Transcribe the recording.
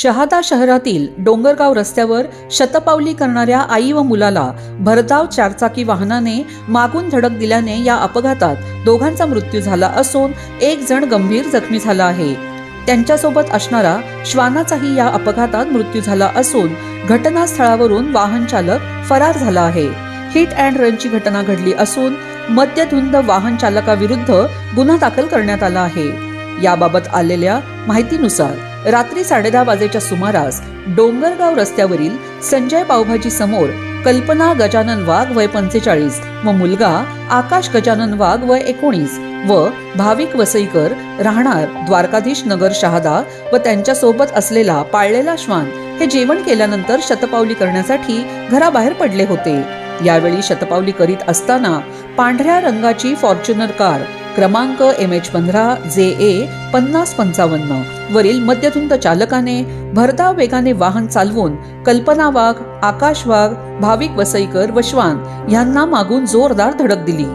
शहादा शहरातील डोंगरगाव रस्त्यावर शतपावली करणाऱ्या आई व मुलाला भरधाव चारचाकी वाहनाने मागून धडक दिल्याने या अपघातात दोघांचा मृत्यू झाला असून एक जण गंभीर जखमी झाला आहे. त्यांच्यासोबत असणारा श्वानाचाही या अपघातात मृत्यू झाला असून घटनास्थळावरून वाहन चालक फरार झाला आहे. हिट अँड रनची घटना घडली असून मद्यधुंद वाहन चालकाविरुद्ध गुन्हा दाखल करण्यात आला आहे. याबाबत आलेल्या माहितीनुसार रात्री साडेदहा वाजेच्या सुमारास डोंगरगाव रस्त्यावरील संजय पावभाजी समोर कल्पना गजानन वाघ वय पंचेचाळीस व मुलगा आकाश गजानन वाघ वय एकोणीस व भाविक वसईकर राहणार द्वारकाधीश नगर शहादा व त्यांच्यासोबत असलेला पाळलेला श्वान हे जेवण केल्यानंतर शतपावली करण्यासाठी घराबाहेर पडले होते. यावेळी शतपावली करीत असताना पांढऱ्या रंगाची फॉर्च्युनर कार क्रमांक एम एच पंधरा जे ए पन्नास पंचावन्न. वरील मद्यधुंद चालकाने भरधाव वेगाने वाहन चालवून कल्पना वाघ आकाश वाघ भाविक वसईकर व श्वान यांना मागून जोरदार धडक दिली.